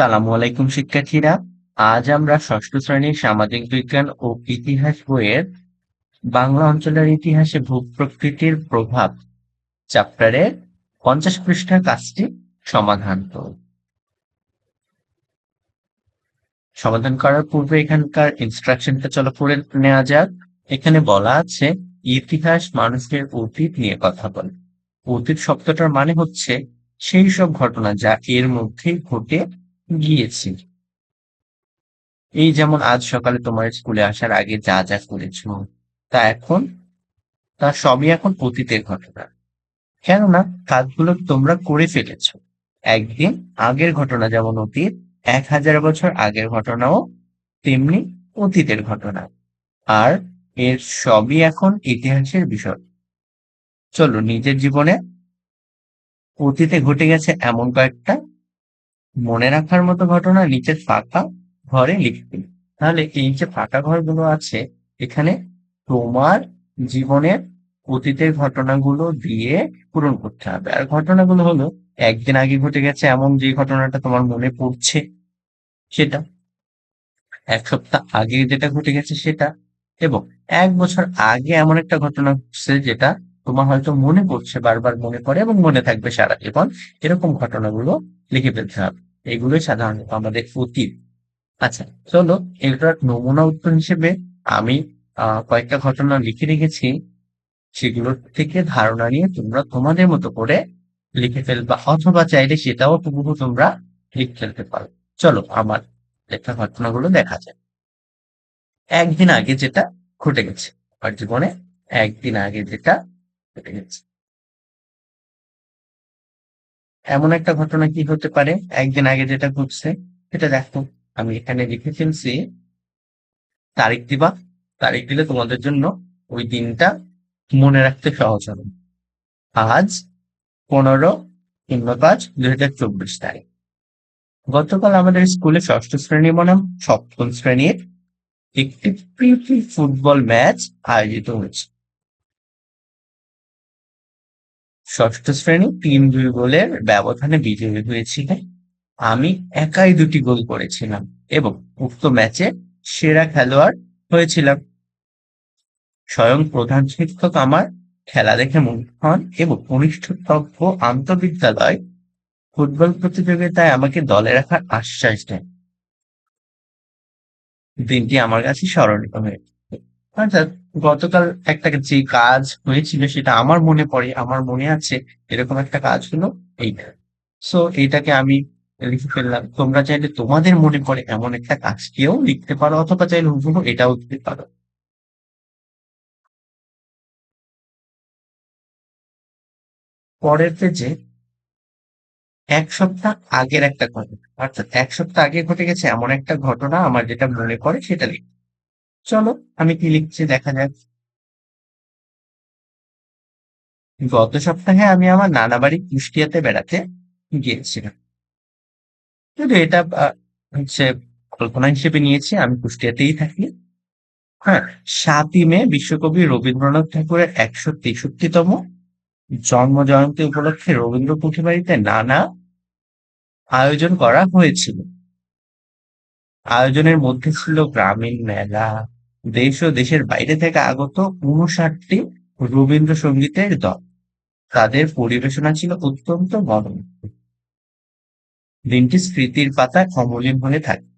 সালামু আলাইকুম শিক্ষার্থীরা। আজ আমরা ষষ্ঠ শ্রেণির সামাজিক বিজ্ঞান ও ইতিহাস বইয়ের বাংলা অঞ্চলের ইতিহাসে ভূপ্রকৃতির প্রভাব চ্যাপ্টারের পঞ্চাশ পৃষ্ঠার কাজটি সমাধান করব। সমাধান করার পূর্বে এখানকার ইনস্ট্রাকশনটা চলো পড়ে নেওয়া যাক। এখানে বলা আছে, ইতিহাস মানুষের অতীত নিয়ে কথা বলে। অতীত শব্দটার মানে হচ্ছে সেই সব ঘটনা যা এর মধ্যেই ঘটে গিয়েছি। এই যেমন আজ সকালে তোমার স্কুলে আসার আগে যা যা করেছ, তা এখন, তা সবই এখন অতীতের ঘটনা। কেননা কাজগুলো তোমরা করে ফেলেছ। একদিন আগের ঘটনা যেমন অতীত, এক হাজার বছর আগের ঘটনাও তেমনি অতীতের ঘটনা। আর এর সবই এখন ইতিহাসের বিষয়। চলো, নিজের জীবনে অতীতে ঘটে গেছে এমন কয়েকটা মনে রাখার মতো ঘটনা নিচের ফাঁকা ঘরে লিখবে। তাহলে এই যে ফাঁকা ঘরগুলো আছে, এখানে তোমার জীবনের অতীতের ঘটনাগুলো দিয়ে পূরণ করতে হবে। আর ঘটনাগুলো হলো, একদিন আগে ঘটে গেছে এমন যে ঘটনাটা তোমার মনে পড়ছে, সেটা। এক সপ্তাহ আগে যেটা ঘটে গেছে সেটা। এবং এক বছর আগে এমন একটা ঘটনা ঘটছে যেটা তোমার হয়তো মনে পড়ছে, বারবার মনে পড়ে এবং মনে থাকবে সারা জীবন এরকম ঘটনাগুলো লিখে ফেলতে হবে। এগুলোই সাধারণত আমাদের অতীত। আচ্ছা চলো এটার নমুনা উত্তর হিসেবে আমি কয়েকটা ঘটনা লিখে রেখেছি। সেগুলোর থেকে ধারণা নিয়ে তোমরা তোমাদের মতো করে লিখে ফেলবা, অথবা চাইলে সেটাও হুবহু তোমরা লিখে ফেলতে পারো। চলো আমার লেখা ঘটনাগুলো দেখা যায় একদিন আগে যেটা ঘটে গেছে, আমার জীবনে একদিন আগে যেটা এমন একটা ঘটনা কি হতে পারে? একদিন আগে যেটা ঘটছে, সেটা দেখো, আমি এখানে লিখে ফেলছি তারিখ দিবা, তারিখ দিলে তোমাদের জন্য ওই দিনটা মনে রাখতে সহজ হবে। আজ পনেরো শূন্য পাঁচ দুই হাজার চব্বিশ তারিখ। গতকাল আমাদের স্কুলে ষষ্ঠ শ্রেণি বনাম, সপ্তম শ্রেণির একটি প্রীতি ফুটবল ম্যাচ আয়োজিত হয়েছে। ষষ্ঠ শ্রেণি তিন দুই গোলের ব্যবধানে বিজয়ী হয়েছিল আমি একাই দুটি গোল করেছিলাম এবং উক্ত ম্যাচে সেরা খেলোয়াড় হয়েছিলাম। স্বয়ং প্রধান শিক্ষক আমার খেলা দেখে মুগ্ধ হন এবং কনিষ্ঠতজ্ঞ আন্তঃবিদ্যালয় ফুটবল প্রতিযোগিতায় আমাকে দলে রাখার আশ্বাস দেন। দিনটি আমার কাছে স্মরণীয় হয়ে অর্থাৎ গতকাল একটা যে কাজ হয়েছিল সেটা আমার মনে পড়ে, আমার মনে আছে, এরকম একটা কাজ হলো এইটা। সো এইটাকে আমি লিখে ফেললাম। তোমরা চাইলে তোমাদের মনে পড়ে এমন একটা কাজকেও লিখতে পারো অথবা চাইলে হুবহু এটাও দিতে পারো। পরের পেজে এক সপ্তাহ আগের একটা ঘটনা, অর্থাৎ এক সপ্তাহ আগে ঘটে গেছে এমন একটা ঘটনা আমার যেটা মনে পড়ে সেটা লিখ চলো, আমি কি লিখছি দেখা যাক। গত সপ্তাহে আমি আমার নানা বাড়ি কুষ্টিয়াতে বেড়াতে গিয়েছিলাম। কিন্তু এটা হচ্ছে কল্পনা হিসেবে নিয়েছি, আমি কুষ্টিয়াতেই থাকি। হ্যাঁ সাতই মে বিশ্বকবি রবীন্দ্রনাথ ঠাকুরের একশো তেষট্টিতম জন্ম জয়ন্তী উপলক্ষে রবীন্দ্র পুঁথিবাড়িতে নানা আয়োজন করা হয়েছিল। আয়োজনের মধ্যে ছিল গ্রামীণ মেলা দেশ ও দেশের বাইরে থেকে আগত উনষাটটি রবীন্দ্রসঙ্গীতের দল। তাদের পরিবেশনা ছিল অত্যন্ত মনোমুগ্ধ দিনটি স্মৃতির পাতা অমলিন হয়ে থাকে।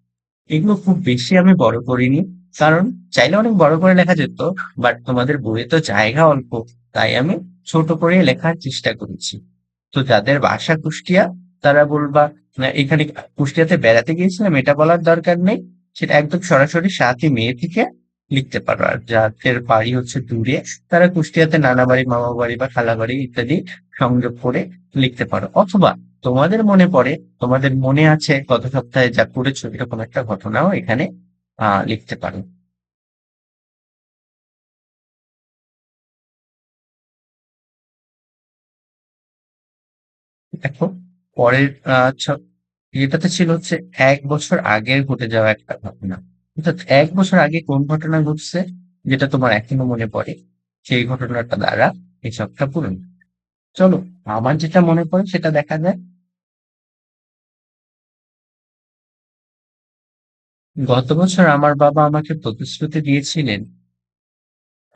এগুলো খুব বেশি আমি বড় করিনি, কারণ চাইলে অনেক বড় করে লেখা যেত, বাট তোমাদের বইয়ে তো জায়গা অল্প, তাই আমি ছোট করে লেখার চেষ্টা করেছি। তো যাদের বাসা কুষ্টিয়া, তারা বলবা এখানে কুষ্টিয়াতে বেড়াতে গিয়েছিলাম, এটা বলার দরকার নেই। সেটা একদম সরাসরি সাতই মে থেকে লিখতে পারো। আর যাদের বাড়ি হচ্ছে দূরে, তারা কুষ্টিয়াতে নানা বাড়ি, মামা বাড়ি বা খালা বাড়ি ইত্যাদি সংযোগ করে লিখতে পারো। অথবা তোমাদের মনে পড়ে, তোমাদের মনে আছে গত সপ্তাহে যা করেছ এরকম একটা ঘটনাও এখানে লিখতে পারো। দেখো, পরের এটাতে ছিল হচ্ছে, এক বছর আগের ঘটে যাওয়া একটা ঘটনা। অর্থাৎ এক বছর আগে কোন ঘটনা ঘটছে যেটা তোমার এখনও মনে পড়ে? সেই ঘটনাটা দ্বারা এই সবটা পূরণ। চলো, আমার যেটা মনে পড়ে সেটা দেখা যায় গত বছর আমার বাবা আমাকে প্রতিশ্রুতি দিয়েছিলেন,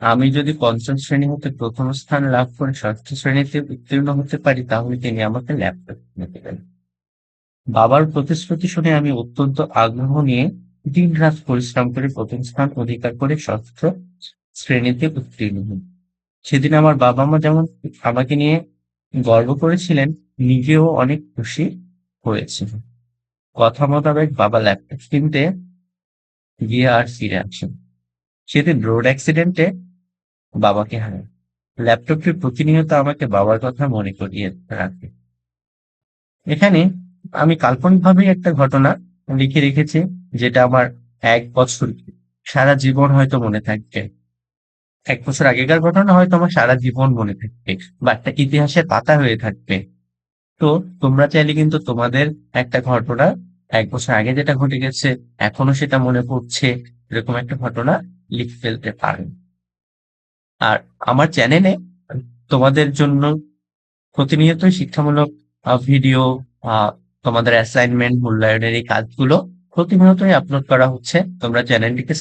আমি যদি পঞ্চম শ্রেণি হতে প্রথম স্থান লাভ করে ষষ্ঠ শ্রেণীতে উত্তীর্ণ হতে পারি, তাহলে তিনি আমাকে ল্যাপটপ কিনে দেবেন। বাবার প্রতিশ্রুতি শুনে আমি অত্যন্ত আগ্রহ নিয়ে দিন রাত পরিশ্রম করে প্রথম স্থান অধিকার করে ষষ্ঠ শ্রেণীতে উত্তীর্ণ হন। সেদিন আমার বাবা মা যেমন আমাকে নিয়ে গর্ব করেছিলেন, নিজেও অনেক খুশি হয়েছিল। কথা মোতাবেক বাবা ল্যাপটপ কিনতে গিয়ে আর ফিরে আসেন। সেদিন রোড অ্যাক্সিডেন্টে বাবাকে হারায় ল্যাপটপটি প্রতিনিয়ত আমাকে বাবার কথা মনে করিয়ে রাখে। এখানে আমি কাল্পনিকভাবে একটা ঘটনা লিখে রেখেছি। যেটা আমার এক বছর সারা জীবন হয়তো মনে থাকবে। এক বছর আগেকার ঘটনা হয়তো আমার সারা জীবন মনে থাকবে, বা একটা ইতিহাসের পাতা হয়ে থাকবে। তো তোমরা চাইলে কিন্তু তোমাদের একটা ঘটনা, এক বছর আগে যেটা ঘটে গেছে, এখনও সেটা মনে পড়ছে, এরকম একটা ঘটনা লিখে ফেলতে পারেন আর আমার চ্যানেলে তোমাদের জন্য প্রতিনিয়তই শিক্ষামূলক ভিডিও তোমাদের অ্যাসাইনমেন্ট মূল্যায়নের এই কাজগুলো প্রতিনিয়তই আপলোড করা হচ্ছে। তোমরা চ্যানেলটিকে